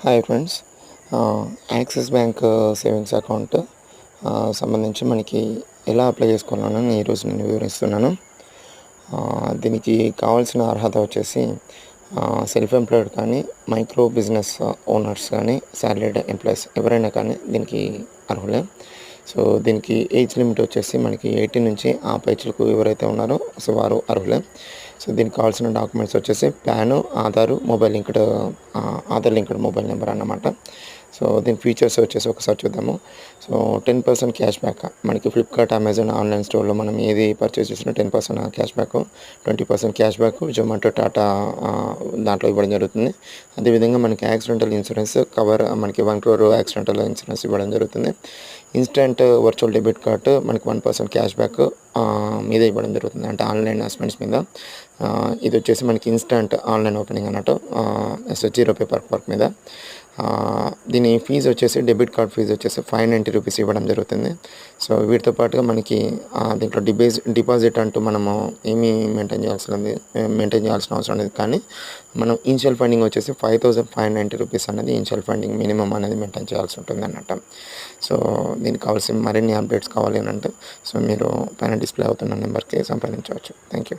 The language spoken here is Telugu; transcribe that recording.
Hi friends Axis bank savings account సంబంధించి మనకి ఎలా అప్లై చేసుకోవాలని ఈరోజు నేను వివరిస్తున్నాను. Uh, దీనికి కావాల్సిన అర్హత వచ్చేసి uh, సెల్ఫ్ ఎంప్లాయిడ్ కానీ మైక్రో బిజినెస్ ఓనర్స్ కానీ శాలరీడ్ ఎంప్లాయీస్ ఎవరైనా కానీ దీనికి అర్హులే. సో దీనికి ఏజ్ లిమిట్ వచ్చేసి మనకి ఎయిటీన్ నుంచి ఆ పైచులకు ఎవరైతే ఉన్నారో సో వారు అర్హులే. సో దీనికి కావాల్సిన డాక్యుమెంట్స్ వచ్చేసి PAN Aadhaar mobile linked Aadhaar linked mobile number అన్నమాట. సో దీని ఫీచర్స్ వచ్చేసి ఒకసారి చూద్దాము. So ten percent cash back మనకి ఫ్లిప్కార్ట్ అమెజాన్ ఆన్లైన్ స్టోర్లో మనం ఏది పర్చేస్ చేసినా ten percent cash back twenty percent cash back Zomato Tata దాంట్లో ఇవ్వడం జరుగుతుంది. అదేవిధంగా మనకి యాక్సిడెంటల్ ఇన్సూరెన్స్ కవర్ మనకి వన్ క్రోర్ యాక్సిడెంటల్ ఇన్సూరెన్స్ ఇవ్వడం జరుగుతుంది. ఇన్స్టెంట్ వర్చువల్ డెబిట్ కార్డ్ మనకి వన్ పర్సెంట్ క్యాష్ బ్యాక్ మీద ఇవ్వడం జరుగుతుంది. అంటే ఆన్లైన్ అస్మెంట్స్ మీద. ఇది వచ్చేసి మనకి ఇన్స్టంట్ ఆన్లైన్ ఓపెనింగ్ అన్నట్టు ఎస్ జీరో పేపర్ వర్క్ మీద. దీని ఫీజు వచ్చేసి డెబిట్ కార్డ్ ఫీజు వచ్చేసి ఫైవ్ నైంటీ రూపీస్ ఇవ్వడం జరుగుతుంది. సో వీటితో పాటుగా మనకి దీంట్లో డిబేజ్ డిపాజిట్ అంటూ మనము ఏమీ మెయింటైన్ చేయాల్సింది మెయింటైన్ చేయాల్సిన అవసరం లేదు. కానీ మనం ఇన్షియల్ ఫండింగ్ వచ్చేసి five thousand five ninety rupees అనేది ఇన్షియల్ ఫండింగ్ మినిమం అనేది మెయింటైన్ చేయాల్సి ఉంటుంది అన్నట్టు. సో దీనికి కావాల్సిన మరిన్ని అప్డేట్స్ కావాలి అని అంటే సో మీరు పైన డిస్ప్లే అవుతున్న నెంబర్కి సంప్రదించవచ్చు. Thank you